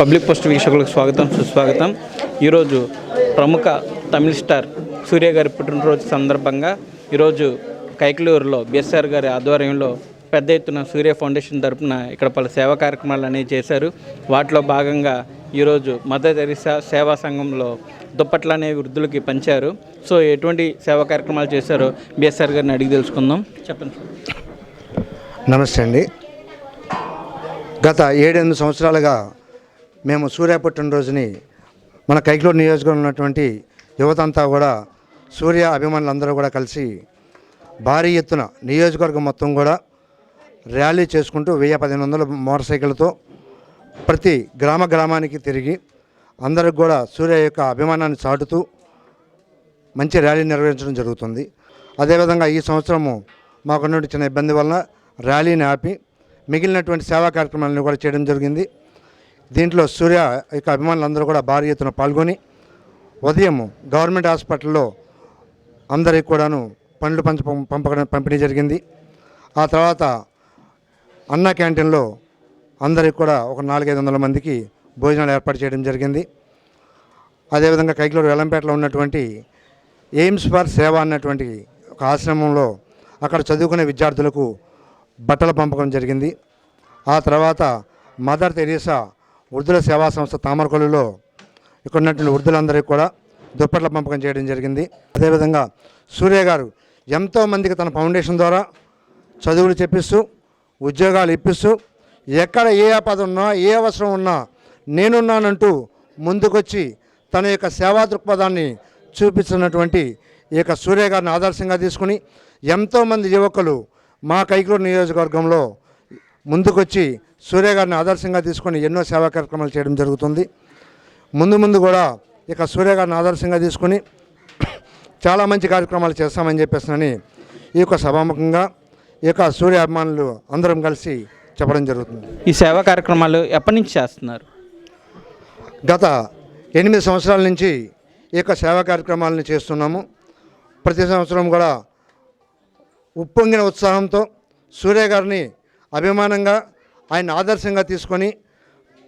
Public post వీక్షకులకు స్వాగతం సుస్వాగతం. ఈరోజు ప్రముఖ తమిళ స్టార్ సూర్య గారి పుట్టినరోజు సందర్భంగా ఈరోజు కైకలూరులో బిఎస్ఆర్ గారి ఆధ్వర్యంలో పెద్ద ఎత్తున సూర్య ఫౌండేషన్ తరపున ఇక్కడ పలు సేవా కార్యక్రమాలు అనేవి చేశారు. వాటిలో భాగంగా ఈరోజు మదర్ తెరిసా సేవా సంఘంలో దుప్పట్లు అనేవి వృద్ధులకి పంచారు. సో ఎటువంటి సేవా కార్యక్రమాలు చేశారో బిఎస్ఆర్ గారిని అడిగి తెలుసుకుందాం. చెప్పండి నమస్తే అండి. గత ఏడెనిమిది సంవత్సరాలుగా మేము సూర్య పుట్టినరోజుని మన కైకలూరు నియోజకవర్గం ఉన్నటువంటి యువతంతా కూడా సూర్య అభిమానులందరూ కూడా కలిసి భారీ ఎత్తున నియోజకవర్గం మొత్తం కూడా ర్యాలీ చేసుకుంటూ వెయ్యి పదిహేను వందల మోటార్ సైకిళ్ళతో ప్రతి గ్రామ గ్రామానికి తిరిగి అందరికి కూడా సూర్య యొక్క అభిమానాన్ని చాటుతూ మంచి ర్యాలీ నిర్వహించడం జరుగుతుంది. అదేవిధంగా ఈ సంవత్సరము మాకున్నటువంటి చిన్న ఇబ్బంది వలన ర్యాలీని ఆపి మిగిలినటువంటి సేవా కార్యక్రమాలను కూడా చేయడం జరిగింది. దీంట్లో సూర్య యొక్క అభిమానులందరూ కూడా భారీ ఎత్తున పాల్గొని ఉదయం గవర్నమెంట్ హాస్పిటల్లో అందరికి కూడాను పండ్లు పంచ పంపకడం పంపిణీ జరిగింది. ఆ తర్వాత అన్న క్యాంటీన్లో అందరికి కూడా ఒక నాలుగైదు వందల మందికి భోజనాలు ఏర్పాటు చేయడం జరిగింది. అదేవిధంగా కైకిలూరు వెల్లంపేటలో ఉన్నటువంటి ఎయిమ్స్ ఫర్ సేవ అన్నటువంటి ఒక ఆశ్రమంలో అక్కడ చదువుకునే విద్యార్థులకు బట్టల పంపకం జరిగింది. ఆ తర్వాత మదర్ తెరీసా వృద్ధుల సేవా సంస్థ తామరకొల్లులో ఇక్కడ ఉన్నటువంటి వృద్ధులందరికీ కూడా దుప్పట్ల పంపకం చేయడం జరిగింది. అదేవిధంగా సూర్య గారు ఎంతోమందికి తన ఫౌండేషన్ ద్వారా చదువులు చెప్పిస్తూ ఉద్యోగాలు ఇప్పిస్తూ ఎక్కడ ఏ ఆపద ఉన్నా ఏ అవసరం ఉన్నా నేనున్నానంటూ ముందుకొచ్చి తన యొక్క సేవా దృక్పథాన్ని చూపిస్తున్నటువంటి ఈ యొక్క సూర్య గారిని ఆదర్శంగా తీసుకుని ఎంతోమంది యువకులు మా కైకూరు నియోజకవర్గంలో ముందుకొచ్చి సూర్య గారిని ఆదర్శంగా తీసుకొని ఎన్నో సేవా కార్యక్రమాలు చేయడం జరుగుతుంది. ముందు ముందు కూడా ఇక సూర్య గారిని ఆదర్శంగా తీసుకొని చాలా మంచి కార్యక్రమాలు చేస్తామని చెప్పేసినని ఈ యొక్క సభాముఖంగా ఈ యొక్క సూర్య అభిమానులు అందరం కలిసి చెప్పడం జరుగుతుంది. ఈ సేవా కార్యక్రమాలు ఎప్పటి నుంచి చేస్తున్నారు? గత ఎనిమిది సంవత్సరాల నుంచి ఈ యొక్క సేవా కార్యక్రమాలను చేస్తున్నాము. ప్రతి సంవత్సరం కూడా ఉప్పొంగిన ఉత్సాహంతో సూర్య గారిని అభిమానంగా ఆయన ఆదర్శంగా తీసుకొని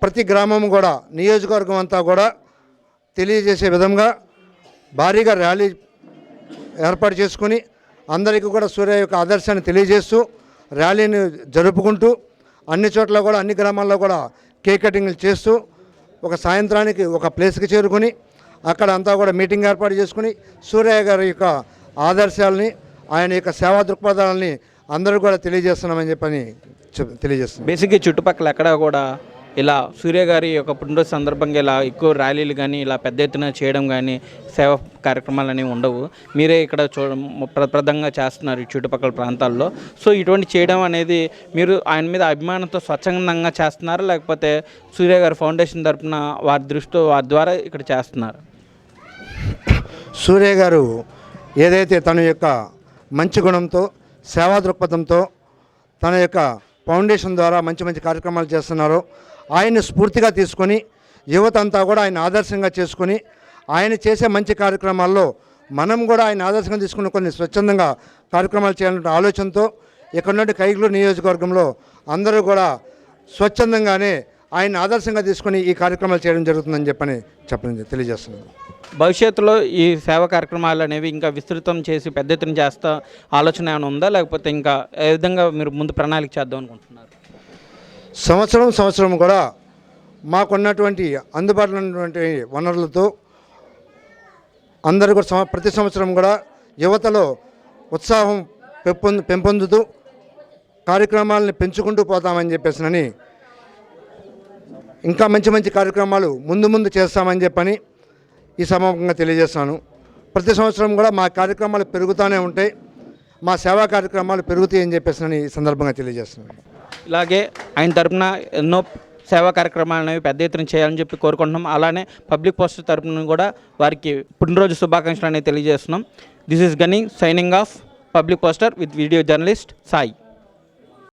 ప్రతి గ్రామం కూడా నియోజకవర్గం అంతా కూడా తెలియజేసే విధంగా భారీగా ర్యాలీ ఏర్పాటు చేసుకుని అందరికీ కూడా సూర్య యొక్క ఆదర్శాన్ని తెలియజేస్తూ ర్యాలీని జరుపుకుంటూ అన్ని చోట్ల కూడా అన్ని గ్రామాల్లో కూడా కేక్ కటింగ్లు చేస్తూ ఒక సాయంత్రానికి ఒక ప్లేస్కి చేరుకొని అక్కడ అంతా కూడా మీటింగ్ ఏర్పాటు చేసుకుని సూర్య గారి యొక్క ఆదర్శాలని ఆయన యొక్క సేవా దృక్పథాలని అందరూ కూడా తెలియజేస్తున్నామని చెప్పని చెప్- తెలియజేస్తున్నాం. బేసిక్గా చుట్టుపక్కల ఎక్కడ కూడా ఇలా సూర్య గారి యొక్క పుట్టినరోజు సందర్భంగా ఇలా ఎక్కువ ర్యాలీలు కానీ ఇలా పెద్ద ఎత్తున చేయడం కానీ సేవా కార్యక్రమాలు అనేవి ఉండవు. మీరే ఇక్కడ చూ ప్రప్రదంగా చేస్తున్నారు ఈ చుట్టుపక్కల ప్రాంతాల్లో. సో ఇటువంటి చేయడం అనేది మీరు ఆయన మీద అభిమానంతో స్వచ్ఛందంగా చేస్తున్నారా? లేకపోతే సూర్య గారి ఫౌండేషన్ తరపున వారి దృష్టితో వారి ద్వారా ఇక్కడ చేస్తున్నారు? సూర్య గారు ఏదైతే తన యొక్క మంచి గుణంతో సేవా దృక్పథంతో తన యొక్క ఫౌండేషన్ ద్వారా మంచి మంచి కార్యక్రమాలు చేస్తున్నారు. ఆయన్ని స్ఫూర్తిగా తీసుకొని యువత అంతా కూడా ఆయన ఆదర్శంగా చేసుకొని ఆయన చేసే మంచి కార్యక్రమాల్లో మనం కూడా ఆయన ఆదర్శంగా తీసుకుని కొన్ని స్వచ్ఛందంగా కార్యక్రమాలు చేయాలనే ఆలోచనతో ఇక్కడ నుండి కైగులూరు నియోజకవర్గంలో అందరూ కూడా స్వచ్ఛందంగానే ఆయన ఆదర్శంగా తీసుకొని ఈ కార్యక్రమాలు చేయడం జరుగుతుందని చెప్పని చెప్పని తెలియజేస్తున్నాను. భవిష్యత్తులో ఈ సేవా కార్యక్రమాలు అనేవి ఇంకా విస్తృతం చేసి పెద్ద ఎత్తున చేస్తా ఆలోచన ఏమైనా ఉందా? లేకపోతే ఇంకా ఏ విధంగా మీరు ముందు ప్రణాళిక చేద్దాం అనుకుంటున్నారు? సంవత్సరం సంవత్సరం కూడా మాకున్నటువంటి అందుబాటులో ఉన్నటువంటి వనరులతో అందరూ కూడా ప్రతి సంవత్సరం కూడా యువతలో ఉత్సాహం పెంపొందు పెంపొందుతూ కార్యక్రమాలను పెంచుకుంటూ పోతామని చెప్పేసినని ఇంకా మంచి మంచి కార్యక్రమాలు ముందు ముందు చేస్తామని చెప్పని ఈ సమాపంగా తెలియజేస్తాను. ప్రతి సంవత్సరం కూడా మా కార్యక్రమాలు పెరుగుతూనే ఉంటాయి. మా సేవా కార్యక్రమాలు పెరుగుతాయని చెప్పేసి ఈ సందర్భంగా తెలియజేస్తున్నాను. ఇలాగే ఆయన తరపున ఎన్నో సేవా కార్యక్రమాలు అనేవి పెద్ద ఎత్తున చేయాలని చెప్పి కోరుకుంటున్నాం. అలానే పబ్లిక్ పోస్ట్ తరపున కూడా వారికి పుట్టినరోజు శుభాకాంక్షలు అనేవి తెలియజేస్తున్నాం. This is Gani signing off public poster with video journalist Sai